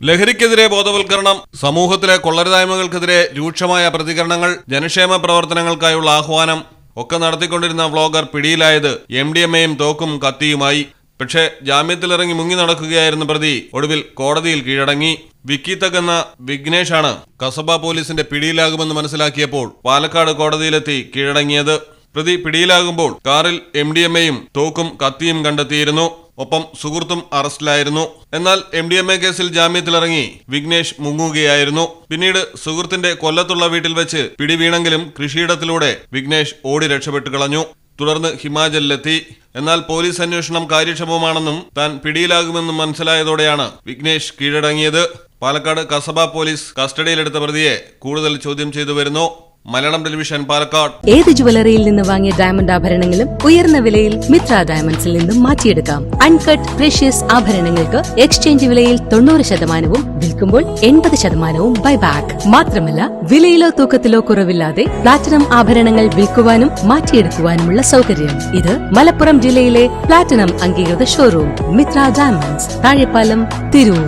ലഹരിക്കെതിരെ ബോധവൽക്കരണം സമൂഹത്തിലെ കൊള്ളരുതായ്മകൾക്കെതിരെ രൂക്ഷമായ പ്രതികരണങ്ങൾ ജനക്ഷേമ പ്രവർത്തനങ്ങൾക്കായുള്ള ആഹ്വാനം ഒക്കെ നടത്തിക്കൊണ്ടിരുന്ന വ്ളോഗർ പിടിയിലായത് എം ഡി എം എയും തോക്കും കത്തിയുമായി. പക്ഷേ ജാമ്യത്തിലിറങ്ങി മുങ്ങി നടക്കുകയായിരുന്ന പ്രതി ഒടുവിൽ കോടതിയിൽ കീഴടങ്ങി. വിക്കി തകന്ന വിഘ്നേഷാണ് കസബ പോലീസിന്റെ പിടിയിലാകുമെന്ന് മനസ്സിലാക്കിയപ്പോൾ പാലക്കാട് കോടതിയിലെത്തി കീഴടങ്ങിയത്. പ്രതി പിടിയിലാകുമ്പോൾ കാറിൽ എം ഡി എം എയും തോക്കും കത്തിയും കണ്ടെത്തിയിരുന്നു. ഒപ്പം സുഹൃത്തും അറസ്റ്റിലായിരുന്നു. എന്നാൽ എം ഡി എം എ കേസിൽ ജാമ്യത്തിലിറങ്ങി വിഘ്നേഷ് മുങ്ങുകയായിരുന്നു. പിന്നീട് സുഹൃത്തിന്റെ കൊല്ലത്തുള്ള വീട്ടിൽ വെച്ച് പിടിവീണെങ്കിലും കൃഷിയിടത്തിലൂടെ വിഘ്നേഷ് ഓടി രക്ഷപ്പെട്ടു കളഞ്ഞു. തുടർന്ന് ഹിമാചലിലെത്തി. എന്നാൽ പോലീസ് അന്വേഷണം കാര്യക്ഷമമാണെന്നും താൻ പിടിയിലാകുമെന്നും മനസ്സിലായതോടെയാണ് വിഘ്നേഷ് കീഴടങ്ങിയത്. പാലക്കാട് കസബ പോലീസ് കസ്റ്റഡിയിലെടുത്ത പ്രതിയെ കൂടുതൽ ചോദ്യം ചെയ്തു വരുന്നു. മലയാളം ടെലിവിഷൻ പാലക്കാട്. ഏത് ജുവലറിയിൽ നിന്ന് വാങ്ങിയ ഡയമണ്ട് ആഭരണങ്ങളും ഉയർന്ന വിലയിൽ മിത്ര ഡയമണ്ട്സിൽ നിന്നും മാറ്റിയെടുക്കാം. അൺകട്ട് പ്രഷ്യസ് ആഭരണങ്ങൾക്ക് എക്സ്ചേഞ്ച് വിലയിൽ തൊണ്ണൂറ് ശതമാനവും വിൽക്കുമ്പോൾ എൺപത് ശതമാനവും ബൈബാക്ക് മാത്രമല്ല വിലയിലോ തൂക്കത്തിലോ കുറവില്ലാതെ പ്ലാറ്റിനം ആഭരണങ്ങൾ വിൽക്കുവാനും മാറ്റിയെടുക്കുവാനുമുള്ള സൗകര്യം. ഇത് മലപ്പുറം ജില്ലയിലെ പ്ലാറ്റിനം അംഗീകൃത ഷോറൂം മിത്ര ഡയമണ്ട്സ് താഴെപ്പാലം തിരൂർ.